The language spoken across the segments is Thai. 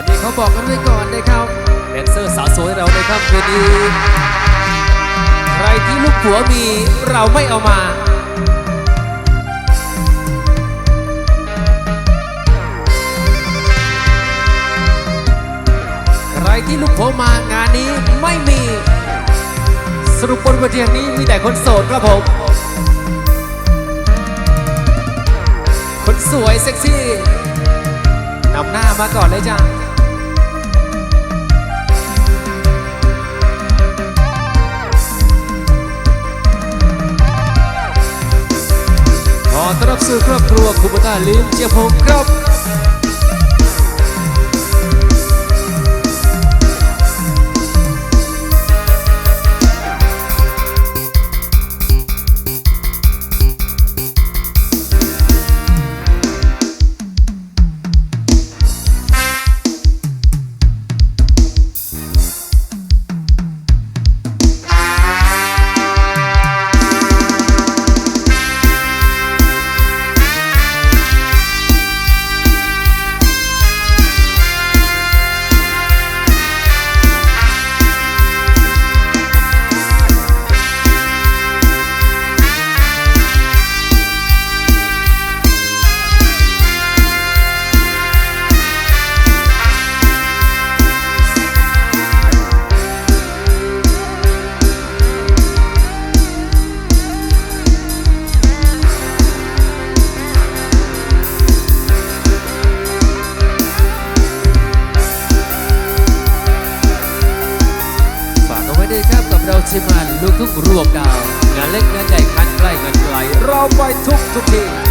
วันนี้เขาบอกกันไว้ก่อนนะครับแดนเซอร์สาวสวยเราในค่ำคืนนี้ใครที่ลูกผัวมีเราไม่เอามาใครที่ลูกผัวมางานนี้ไม่มี สรุปบนวทีแห่งนี้มีแต่คนโสดครับผม คนสวยเซ็กซี่นำหน้ามาก่อนเลยจ้า ต้อนรับสู่ครอบครัวคุปตาลิมเจียพงครับ ชิมันลูกทุกรวบดาว งานเล็กงานใหญ่งานใกล้งานไกล เราไปทุกทุกที่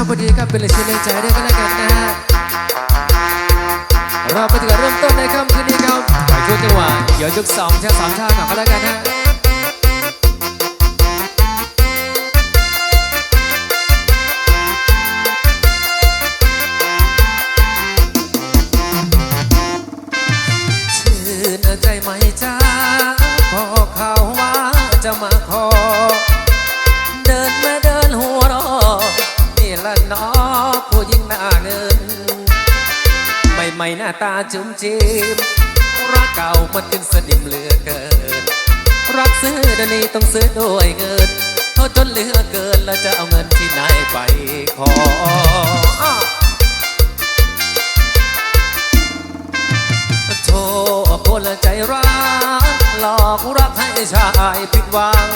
าพอดีครับเป็นรงเชียร์แรงใจด้วยกันแล้วกันนะฮะเราไปถึงเริ่มต้นในค่ำคืนนี้ครับไปช่วงจังหวะเดี๋ยวยกสองชาสามชาก่อนก็แล้วกันฮะ ตาจุ้มจิมรักเก่ามันจึงสนิมเหลือเกิน รักซื้อเดี๋ยวนี้ต้องซื้อด้วยเงินเขาจนเหลือเกินแล้วจะเอาเงินที่ไหนไปขออ้าวโทษคนใจร้ายหลอกรักให้ชายผิดหวัง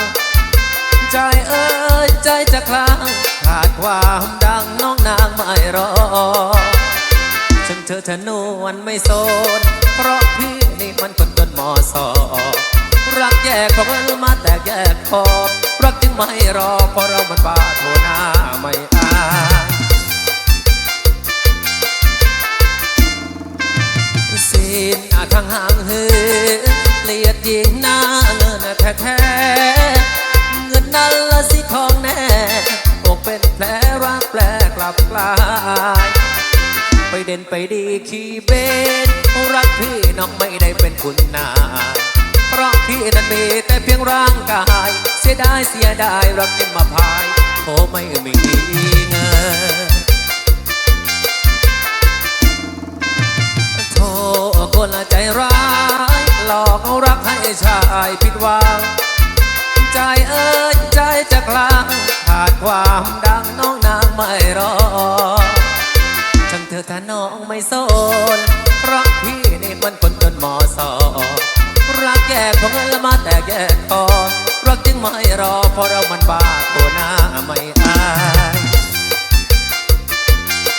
ใจเอ้ยใจจะคลางขาดความดังน้องนางไม่รอ ฉันเธอทะนวนไม่โซนเพราะพี่นี่มันคนจนมอสอรักแยกพอเอมาแตกแยกคอรักจึงไม่รอเพราะเรามันบ้าโทหน้าไม่อายสินอาทางห่างเหือเลียดยิงหน้าเงินแท้แท้ๆเงินนั่นละสิของแน่อกเป็นแผลรักแปลกลับกลาย ไปเด่นไปดีขี่เบนรักพี่น้องไม่ได้เป็นคุณนาเพราะพี่นั้นมีแต่เพียงร่างกาย เสียดายเสียดายรักเป็นมาพายโอ้ไม่มีเงินโทษคนละใจร้าย หลอกเอารักให้ชายผิดหวังใจเอ้ยใจจะกลางขาดความดังน้องนางไม่รอ เธอถ้าน้องไม่โซนเพราะพี่นี่มันคนจนมอสอรักแยกของเงินละมาแต่แยกคอรักจึงไม่รอเพราะเรามันบ้าโคหน้าไม่อาย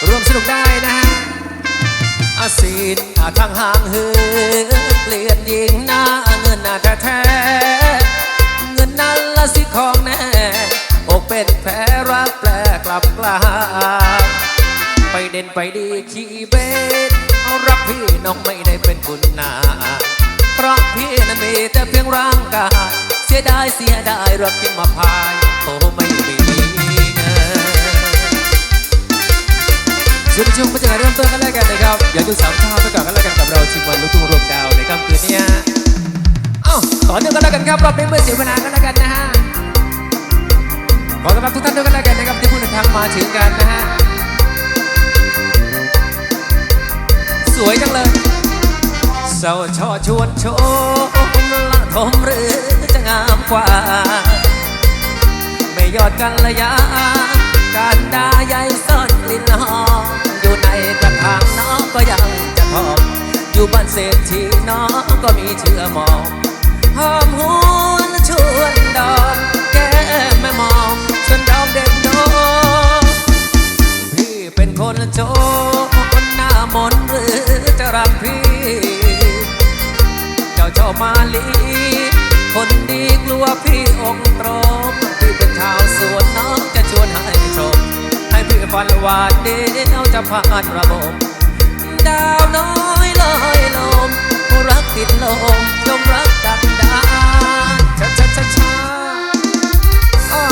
รวมสนุกได้นะฮะอาศีนอาทางห่างเหือเปลี่ยนยิงหน้าเงินหน้าแท้เงินนั้นละสิของแน่อกเป็นแผลรักแปลกลับกลาย ไปเด่นไปดีขี่เบนเอารักพี่น้องไม่ได้เป็นคุณนาเพราะพี่นั้นมีแต่เพียงร่างกาย เสียดายเสียดายรักจึงมาพายโอไม่มีเงินช่วงช่วงมาจากไหนเริ่มต้นกันแล้วกันนะครับอย่าดูสามท่าไปก่อนกันแล้วกันกับเราชิงวันลูกทุ่งรวมดาวในค่ำคืนนี้เอ้าต่อเนื่องกันแล้วกันครับรอบนี้เมื่อเสียเวลากันแล้วกันนะฮะขอต้อนรับทุกท่านด้วยกันแล้วกันนะครับที่ผู้เดินทางมาถึงกันนะฮะ สวยจังเลยเศร้าชอชวนชมละทมหรือจะงามกว่า ไม่ยอดกันระยะการดาใหญ่ซ่อนลิ่นหอมอยู่ในกระถางน้องก็ยังจะพอมอยู่บ้านเศรษฐีน้องก็มีเชื่อหมอง ดีกลัวพี่อกตรมพี่เป็นชาวสวนน้องจะชวนให้ชม ให้พี่ฝันว่าเดียวจะผ่านระบบ ดาวน้อยลอยลมรักติดลมยมรักดักดานช้าช้าช้าช้า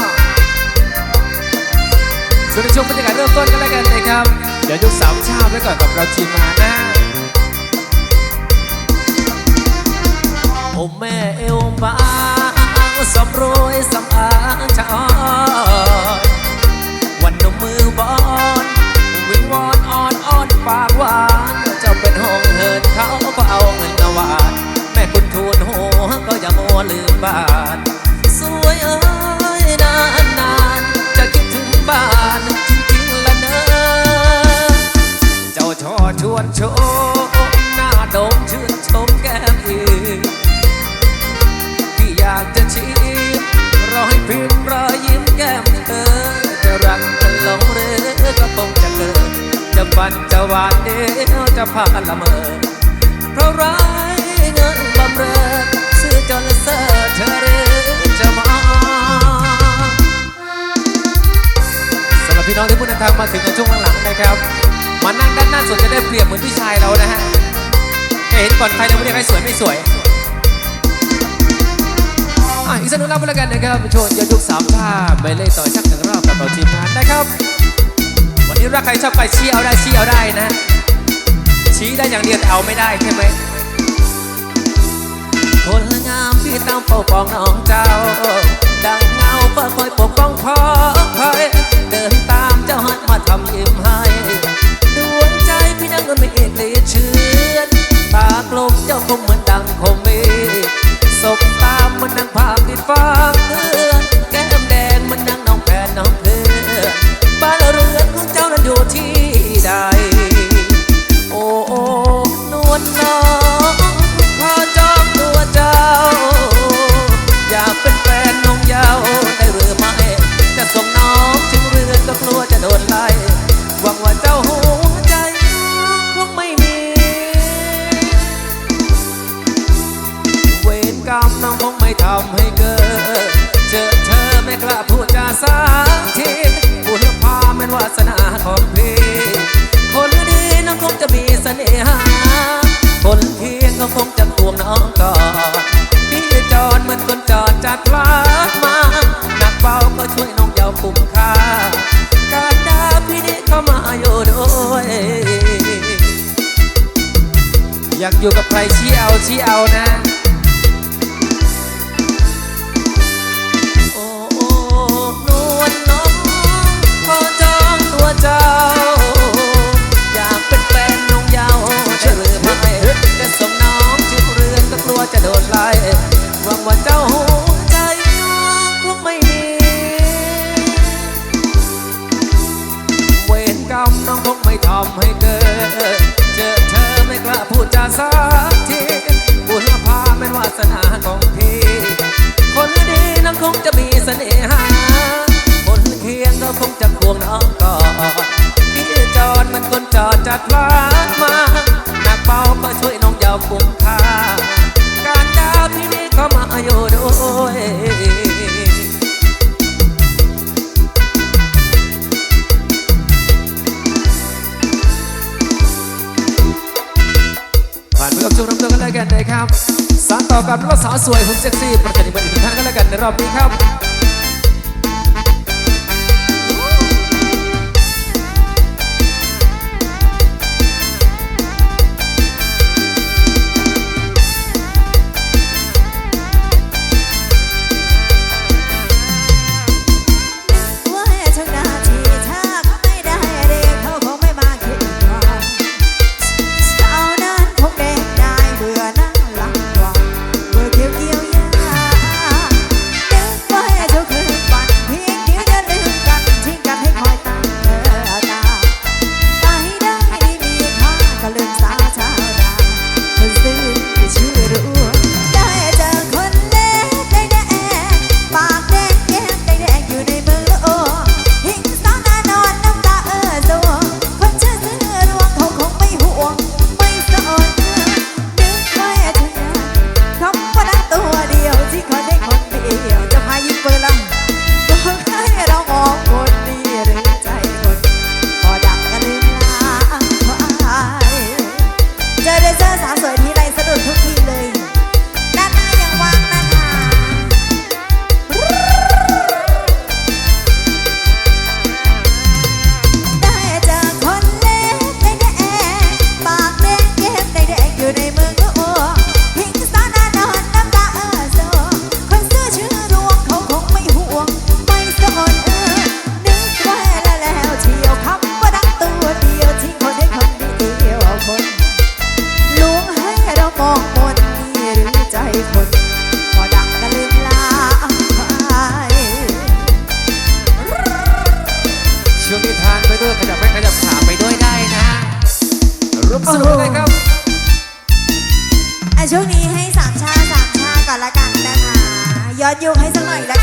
ส่วนในช่วงบรรยากาศเริ่มต้นกันแล้วกันนะครับ เดี๋ยวยกสามชาติไว้ก่อนกับเราทีมงานนะฮะโอ้แม่เอวบา សពរួយសំអាងឆ្អោយ วานเดียวจะพาละเมอเพราะร้ายเงินบำเรอซื้อจนเสอเธอหรือจะมองสำหรับพี่น้องที่เพิ่งเดินทางมาถึงในช่วงหลังๆนะครับมานั่งด้านหน้าสุดจะได้เปรียบเหมือนพี่ชายเรานะฮะเห็นก่อนใครเลยไม่ได้ใครสวยไม่สวยอีกสักหนึ่งรอบก็แล้วกันนะครับโชว์ยอดยุคสามชาไปเลยต่อสักหนึ่งรอบกับเราทีมงานนะครับ นนี้รักใครชอบใครชี้เอาได้ชี้เอาได้นะ ชี้ได้อย่างเดียวแต่เอาไม่ได้ใช่ไหมคนงามพี่ตามปกป้องน้องเจ้าดังเงาเพื่อคอยปกป้องพ่อคอยเดินตามเจ้าฮัดมาทำยิ้มให้ โยให้สักหน่อยนะ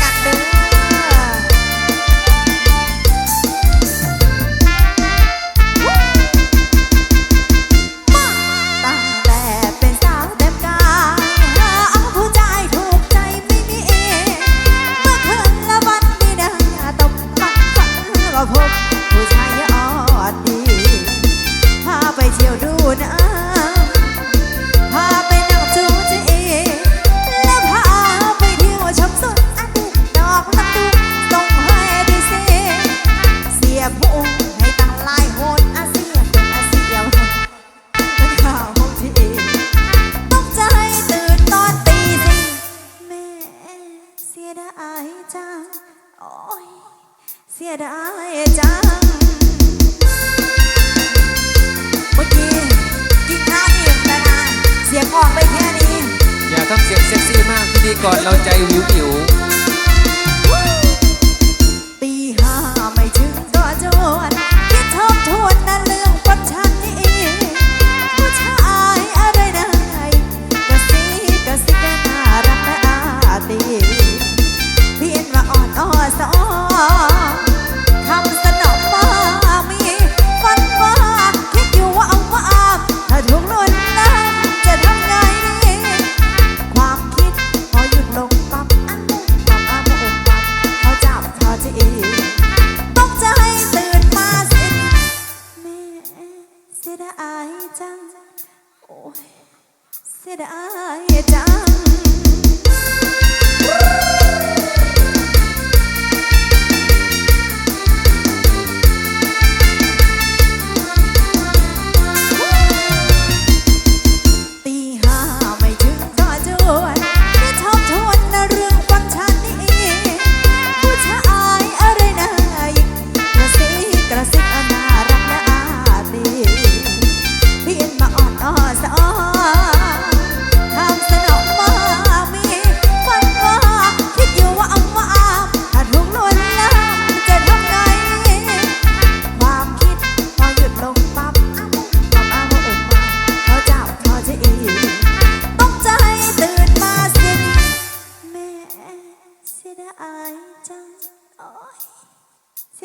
คะ ดายจังเมื่อกี้กินข้าวเอิ่มนะคเสียงออกไปแค่นี้ อย่าทำเสียงเซ็กซี่มากพิธีกรเราใจ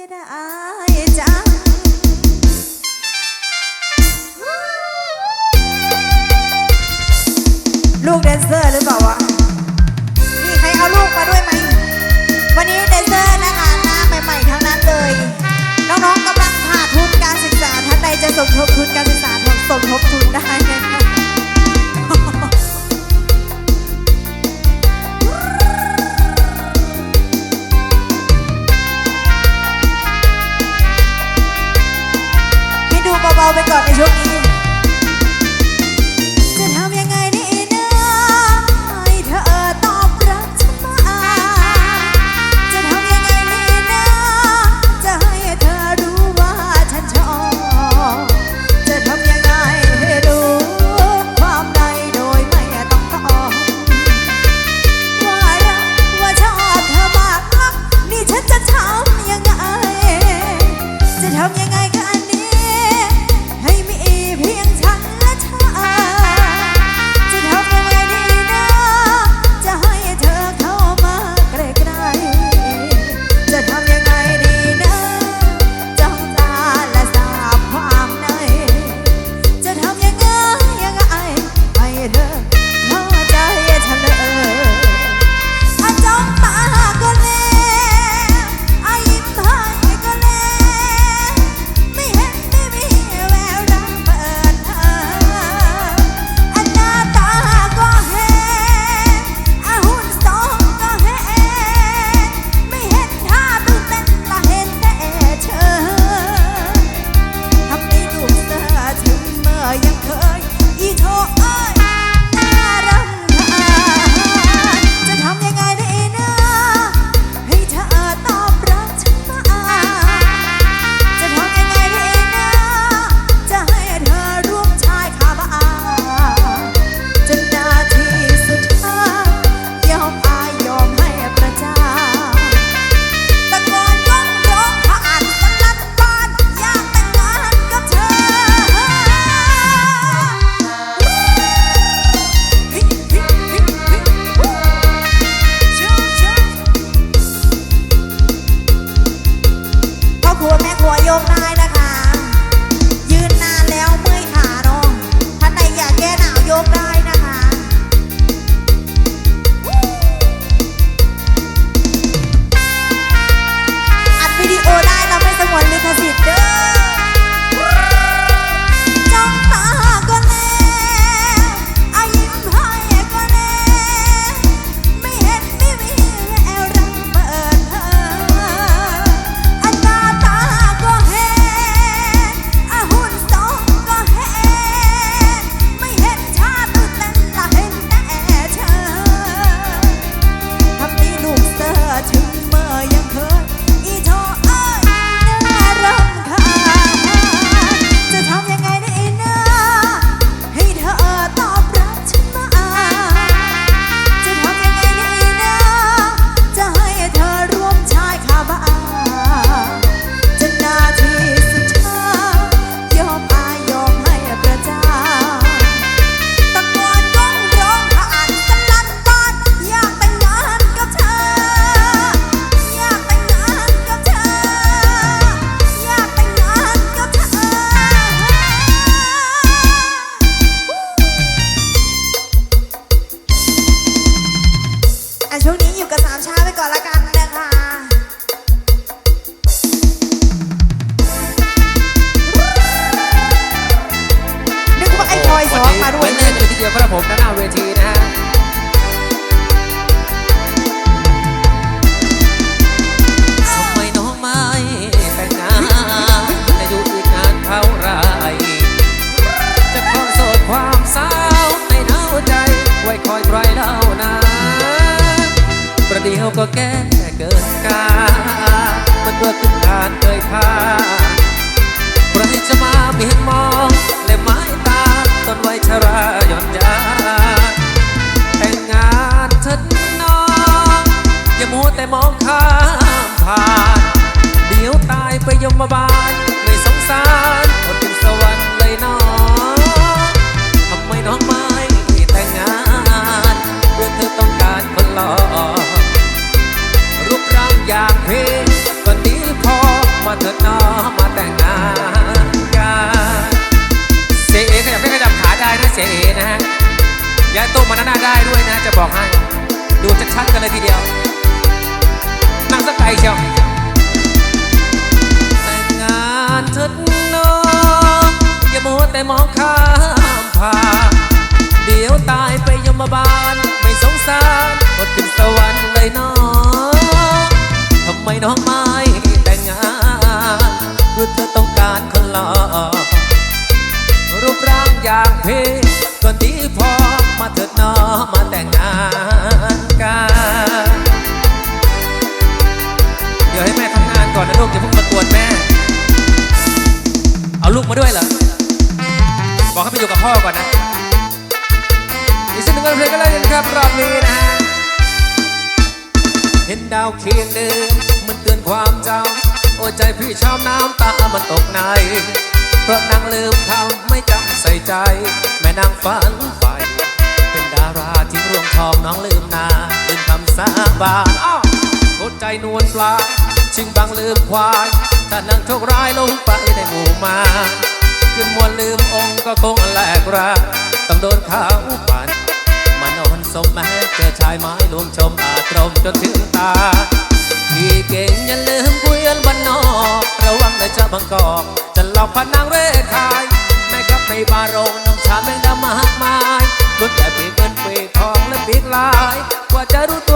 的啊ับผมด้าหน้าเวทีนะำไมน้องไม่แต่านแต่อยู่อีกนานเท่าไรจะคงโสดความสาวในหนาวใจ ไว้คอยใครเล่านะประเดี๋ยวก็แก้เกิดการมันด้วยคุณทานเคยพาใครจะมาเปลี่ยนมองและไม้ตาต้นไว้ชรา มาบานไม่สงสารอดเป็นสวรรค์เลยน้องทำไมน้องไม่แต่งงานเพื่อเธอต้องการคนหล่อรูปร่างอยากเพก็ดีพอมาเถิดน้องมาแต่งงานกันเสเอขยับได้ขยับขาได้นะเสเอนะฮะย้ายโต๊ะมาหน้าได้ด้วยนะจะบอกให้ดูชัดๆกันเลยทีเดียวนั่งสักไกลเชียว เถิดน้องอย่ามัวแต่มองข้ามผ่านเดี๋ยวตายไปยมบาลไม่สงสารอดขึ้นสวรรค์เลยน้องทำไมน้องไม่แต่งงานหรือเธอต้องการคนหล่อรูปร่างอย่างเพก็ดีพอมาเถิดน้อมาแต่งงานกันเดี๋ยวให้แม่ทำงานก่อนนะลูกอย่าเพิ่งมากวนแม่ เอาลูกมาด้วยเหรอ บอกให้ไปอยู่กับพ่อก่อนนะ อีกสักหนึ่งวันเพลงก็แล้วกันครับ รอบนี้นะ เห็นดาวเคียงเดินมันเตือนความจำโอ้ใจพี่ชอบน้ำตามันตกใน เพราะนางลืมคำไม่จำใส่ใจ แม่นางฝันไปเป็นดาราที่ร่วงทองน้องลืมนาลืมคำสาบานอ้าวโคตรใจนวลปลาชิงบางลืมควาย ถ้านางโชคร้ายลงไปในหมู่มา ขึ้นมวลลืมองค์ก็คงแหลกราต้องโดนเขาปั่นมานอนสมแม้เจอชายไม้ลวงชมอาตรมจนถึงตาพี่เก่งอย่าลืมเกวียนบ้านนอกระวังนะจะบังกอกจะหลอกพนังเร่ขายแม่กับในบาโรงน้องชาแมงดามากมายล้นแต่ปีกเงินปีทองและปีกลาย กว่าจะรู้ตัว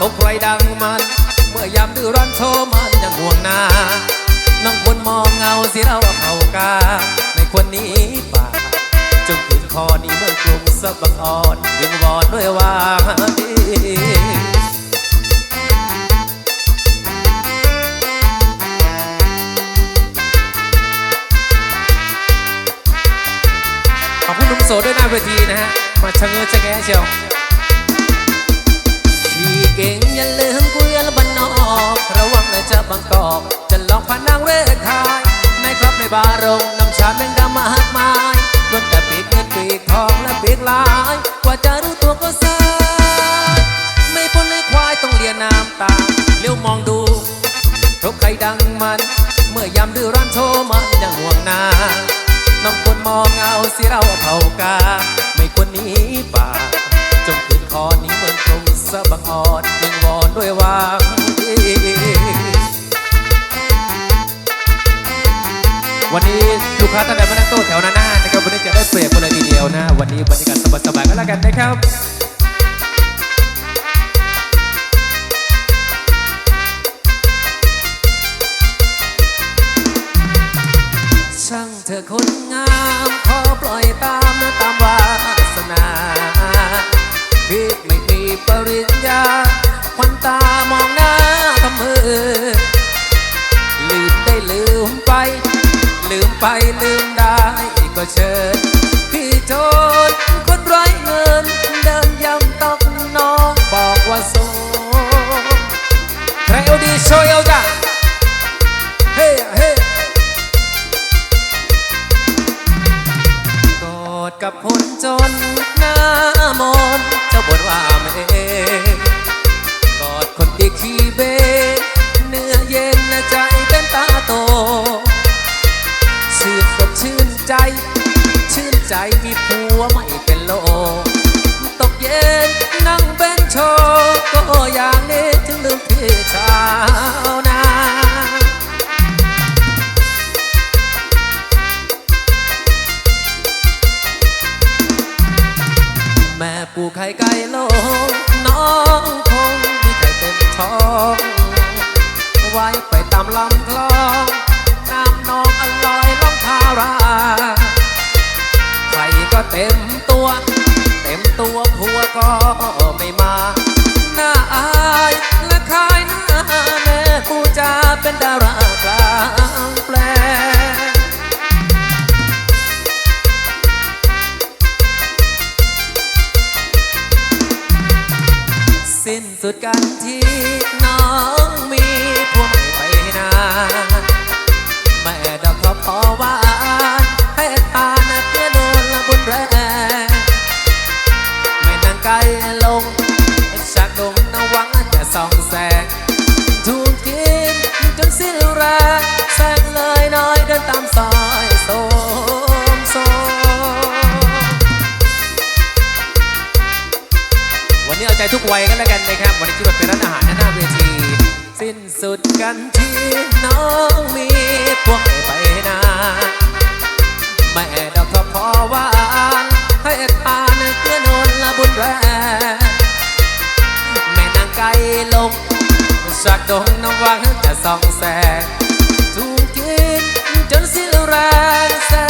เขาใครดังมัน เมื่อยามดื้อรั้นโชว์มันยังห่วงนาน้องควรมองเงาสิเราว่าเขากาไม่ควรหนีป่าจงขืนคอนี้เมื่อกรุงสะบังอ่อนวิงวอนด้วยว่าขอบคุณหนุ่มโสดด้วยหน้าเวทีนะฮะ มาชะเง้อชะแงะเชียว เก่งอย่าลืมเกวียนบ้านนอกระวังนะจะบังกอกจะลอกพนังเร่ขายในครับในบาร์รงน้ำชาแมงดามากมายล้วนแต่ปีกเงินปีกทองและปีกลาย กว่าจะรู้ตัวก็สายไม่พ้นเลยควายต้องเลียน้ำตาเลี้ยวมองดูเพราะใครดังมัน เมื่อยามดื้อรั้นโชว์มันยังห่วงนาน้องควรมองเอาสิเราเผากา ไม่ควรหนีป่าจงคืนคอนี้เมืองกรุง สะบังอ่อนยิงวอนด้วยวางวันนี้ลูกค้าท่านใดมานั่งโต๊ะแถวหน้าๆนะครับวันนี้จะได้เปรียบกันเลยทีเดียวนะ วันนี้บรรยากาศสบายๆก็แล้วกันนะครับช่างเธอคนงาม ขอปล่อยตามนะตามวาสนาพี่ไม่มีปริญญา ควันตามองหน้าทำมือ ลืมได้ลืมไป ลืมไปลืมได้ก็เชิญ พี่โจนคนไร้เงิน เดินย้ำตอกน้องบอกว่าโสดใครเอาดีโชยเอาจ้ะ ไก่โล ใจทุกวัยกันแล้วกันนะครับ วันนี้ที่แบบเป็นร้านอาหารหน้าเวที สิ้นสุดกันที่น้องมีพวกไปนาแม่ดอกทอพอหวานให้ทานเพื่อนนละบุญแรงแม่นางไก่ลงสักดงน้ำวังจะส่องแสงถูกกินจนสิ้นแรงแสง